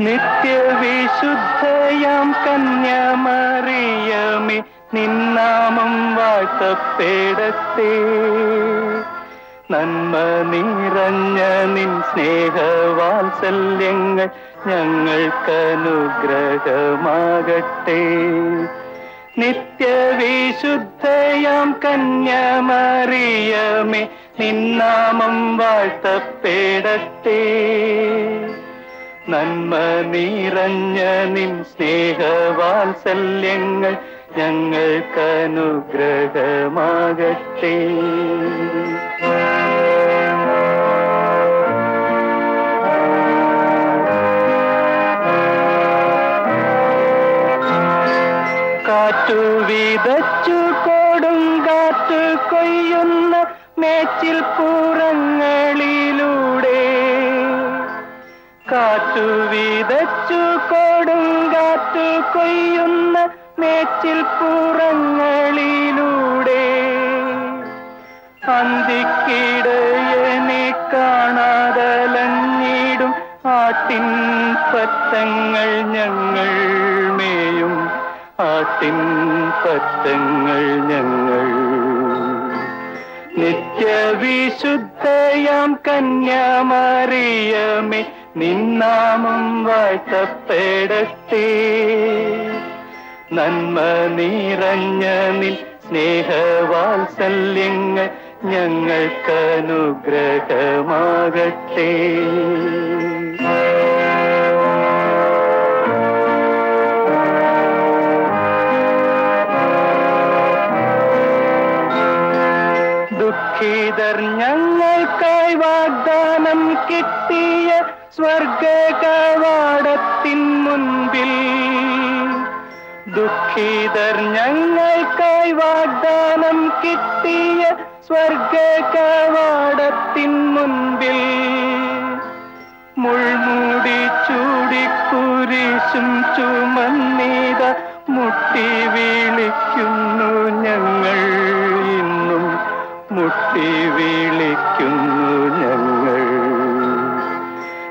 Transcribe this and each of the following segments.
നിത്യവിശുദ്ധയാം കന്യമറിയമേ നിന്നാമം വാഴ്ത്തപ്പെടത്തെ നന്മ നിറഞ്ഞ നിൻ സ്നേഹവാത്സല്യങ്ങൾ ഞങ്ങൾക്കനുഗ്രഹമാകട്ടെ. നിത്യവിശുദ്ധയാം കന്യമറിയമേ നിന്നാമം വാഴ്ത്തപ്പെടട്ടെ. നന്മ നിറഞ്ഞ നിൻ സ്നേഹവാത്സല്യങ്ങൾ ഞങ്ങൾക്കനുഗ്രഹമാകട്ടെ. കാറ്റു വിതച്ചു കൊടുങ്കാറ്റ് കൊയ്യുന്ന മേച്ചിൽ പുറങ്ങളിലൂടെ കാറ്റു വിതച്ചു കൊടും കാറ്റ് കൊയ്യുന്ന മേച്ചിൽ പുറങ്ങളിലൂടെ. അന്തിക്കിടയനെ കാണാതലഞ്ഞിടും. ആട്ടിൻ പറ്റങ്ങൾ ഞങ്ങൾ മേയും. ആട്ടിൻ പറ്റങ്ങൾ ഞങ്ങൾ. നിത്യവിശുദ്ധയാം കന്യാമറിയമേ. നിന്നാമം വാഴ്ത്തപ്പെടട്ടെ. നന്മ നിറഞ്ഞ നിൻ സ്നേഹവാത്സല്യങ്ങൾ ഞങ്ങൾക്കനുഗ്രഹമാകട്ടെ. ദുഃഖിതർ ഞങ്ങൾക്കായി വാഗ്ദാനം കിട്ടിയ സ്വർഗ കവാടത്തിൻ മുൻപിൽ. ദുഃഖിതർ ഞങ്ങൾക്കായി വാഗ്ദാനം കിട്ടിയ സ്വർഗ കവാടത്തിൻ മുൻപിൽ. മുൾമൂടി ചൂടിക്കുരിശും ചുമന്നീത മുട്ടി വിളിക്കുന്നു ഞങ്ങൾ. മുട്ടി വിളിക്കുന്നു ഞങ്ങൾ.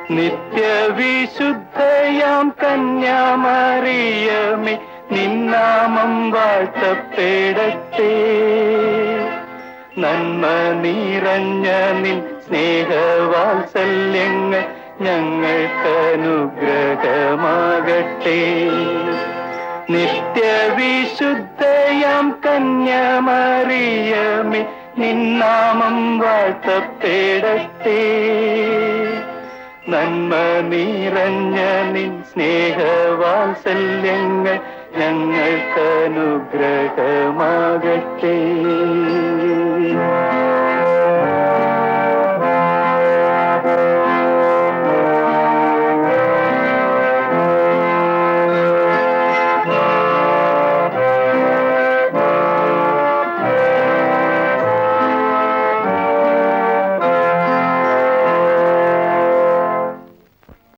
നിത്യവിശുദ്ധയാം കന്യാമറിയമേ നിന്നാമം വാഴ്ത്തപ്പെടട്ടെ. നന്മ നിറഞ്ഞ നിൻ സ്നേഹവാത്സല്യങ്ങൾ ഞങ്ങൾക്കനുഗ്രഹമാകട്ടെ നിത്യവിശുദ്ധയാം കന്യമറിയമേ നിന്നാമം വാഴ്ത്തപ്പെടട്ടെ. നന്മ നിറഞ്ഞ നിൻ സ്നേഹവാത്സല്യങ്ങൾ ഞങ്ങൾക്കനുഗ്രഹമാകട്ടെ